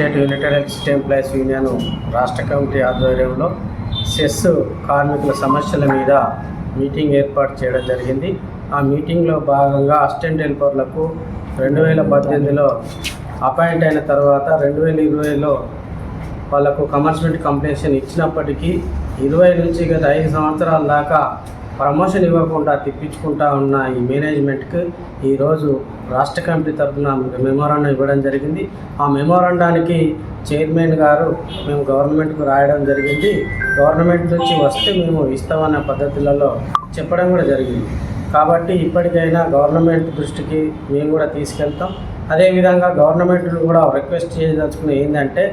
State united electricity employees union రాష్ట్ర committee ఆధ్వర్యంలో cess కార్మికుల సమస్యల మీద మీటింగ్ ఏర్పాటు చేయడం జరిగింది. ఆ మీటింగ్లో భాగంగా అసిస్టెంట్ హెల్పర్లకు రెండు వేల పద్దెనిమిదిలో అపాయింట్ అయిన తర్వాత రెండు వేల ఇరవైలో వాళ్ళకు కమర్షియల్ కంప్లీషన్ ఇచ్చినప్పటికీ ఇరవై నుంచి గత ఐదు సంవత్సరాల దాకా ప్రమోషన్ ఇవ్వకుండా తిప్పించుకుంటా ఉన్న ఈ మేనేజ్మెంట్కి ఈరోజు రాష్ట్ర కమిటీ తరఫున మెమోరాండం ఇవ్వడం జరిగింది. ఆ మెమోరాండానికి చైర్మన్ గారు మేము గవర్నమెంట్కు రాయడం జరిగింది. గవర్నమెంట్ నుంచి వస్తే మేము ఇస్తామన్న పద్ధతులలో చెప్పడం కూడా జరిగింది. కాబట్టి ఇప్పటికైనా గవర్నమెంట్ దృష్టికి మేము కూడా తీసుకెళ్తాం. అదేవిధంగా గవర్నమెంట్ను కూడా రిక్వెస్ట్ చేయదలుచుకుని ఏంటంటే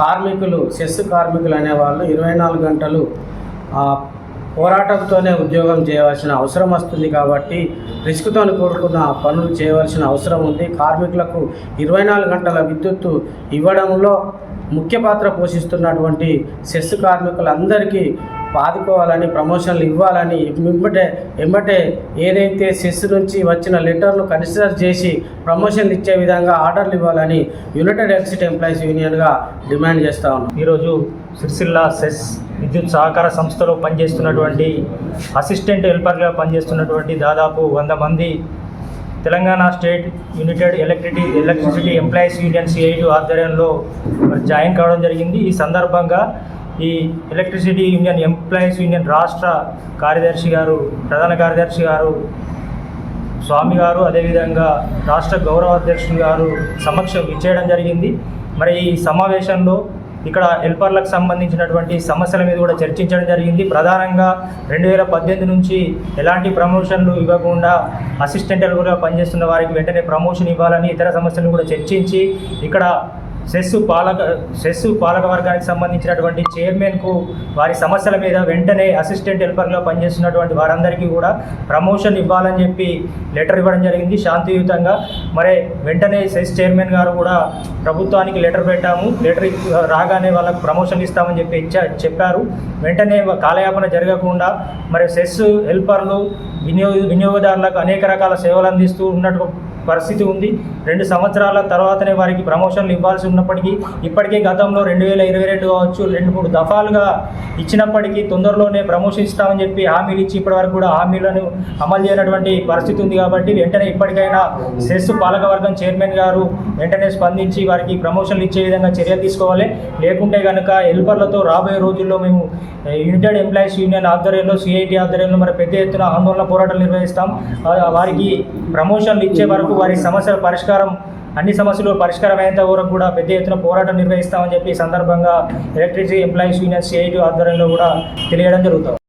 కార్మికులు సెస్ కార్మికులు అనేవాళ్ళు ఇరవై నాలుగు గంటలు పోరాటంతోనే ఉద్యోగం చేయవలసిన అవసరం వస్తుంది కాబట్టి రిస్క్తో కూడుకున్న పనులు చేయవలసిన అవసరం ఉంది. కార్మికులకు ఇరవై నాలుగు గంటల విద్యుత్తు ఇవ్వడంలో ముఖ్య పాత్ర పోషిస్తున్నటువంటి సెస్ కార్మికులందరికీ బాదుకోవాలని ప్రమోషన్లు ఇవ్వాలని ఎంబటే ఎంబటే ఏదైతే సెస్ నుంచి వచ్చిన లెటర్ను కన్సిడర్ చేసి ప్రమోషన్లు ఇచ్చే విధంగా ఆర్డర్లు ఇవ్వాలని యునైటెడ్ ఎక్సిట్ ఎంప్లాయీస్ యూనియన్గా డిమాండ్ చేస్తా ఉన్నాం. ఈరోజు సిరిసిల్ల సెస్ విద్యుత్ సహకార సంస్థలో పనిచేస్తున్నటువంటి అసిస్టెంట్ హెల్పర్గా పనిచేస్తున్నటువంటి దాదాపు వంద మంది Telangana state united electricity electricity employees union CIT ఆధ్వర్యంలో జాయిన్ కావడం జరిగింది. ఈ సందర్భంగా ఈ ఎలక్ట్రిసిటీ యూనియన్ ఎంప్లాయీస్ యూనియన్ రాష్ట్ర కార్యదర్శి గారు ప్రధాన కార్యదర్శి గారు స్వామి గారు అదేవిధంగా రాష్ట్ర గౌరవ అధ్యక్షులు గారు సమక్షం ఇచ్చేయడం జరిగింది. మరి ఈ సమావేశంలో ఇక్కడ హెల్పర్లకు సంబంధించినటువంటి సమస్యల మీద కూడా చర్చించడం జరిగింది. ప్రధానంగా రెండు వేల పద్దెనిమిది నుంచి ఎలాంటి ప్రమోషన్లు ఇవ్వకుండా అసిస్టెంట్ హెల్పర్గా పనిచేస్తున్న వారికి వెంటనే ప్రమోషన్ ఇవ్వాలని ఇతర సమస్యలను కూడా చర్చించి ఇక్కడ సెస్సు పాలక సెస్సు పాలక వర్గానికి సంబంధించినటువంటి చైర్మన్కు వారి సమస్యల మీద వెంటనే అసిస్టెంట్ హెల్పర్గా పనిచేస్తున్నటువంటి వారందరికీ కూడా ప్రమోషన్ ఇవ్వాలని చెప్పి లెటర్ ఇవ్వడం జరిగింది శాంతియుతంగా. మరి వెంటనే సెస్ చైర్మన్ గారు కూడా ప్రభుత్వానికి లెటర్ పెట్టాము. లెటర్ రాగానే వాళ్ళకు ప్రమోషన్ ఇస్తామని చెప్పి చెప్పారు. వెంటనే కాలయాపన జరగకుండా మరి సెస్ హెల్పర్లు వినియోగ వినియోగదారులకు అనేక రకాల సేవలు అందిస్తూ ఉన్నట్టు పరిస్థితి ఉంది. రెండు సంవత్సరాల తర్వాతనే వారికి ప్రమోషన్లు ఇవ్వాల్సి ఉన్నప్పటికీ ఇప్పటికే గతంలో రెండు వేల ఇరవై రెండు కావచ్చు రెండు మూడు దఫాలుగా ఇచ్చినప్పటికీ తొందరలోనే ప్రమోషన్ ఇస్తామని చెప్పి హామీలు ఇచ్చి ఇప్పటివరకు కూడా హామీలను అమలు చేయనటువంటి పరిస్థితి ఉంది కాబట్టి వెంటనే ఇప్పటికైనా సెస్ పాలకవర్గం చైర్మన్ గారు వెంటనే స్పందించి వారికి ప్రమోషన్లు ఇచ్చే విధంగా చర్యలు తీసుకోవాలి. లేకుంటే కనుక హెల్పర్లతో రాబోయే రోజుల్లో మేము యునైటెడ్ ఎంప్లాయీస్ యూనియన్ ఆధ్వర్యంలో సిఐటి ఆధ్వర్యంలో మరి పెద్ద ఎత్తున ఆందోళన పోరాటాలు నిర్వహిస్తాం. వారికి ప్రమోషన్లు ఇచ్చే వరకు వారి సమస్యల పరిష్కారం అన్ని సమస్యలు పరిష్కారమైనంత వరకు కూడా పెద్ద ఎత్తున పోరాటం నిర్వహిస్తామని చెప్పి సందర్భంగా ఎలక్ట్రిసిటీ ఎంప్లాయీస్ యూనియన్ సిఐటి ఆధ్వర్యంలో కూడా తెలియడం జరుగుతుంది.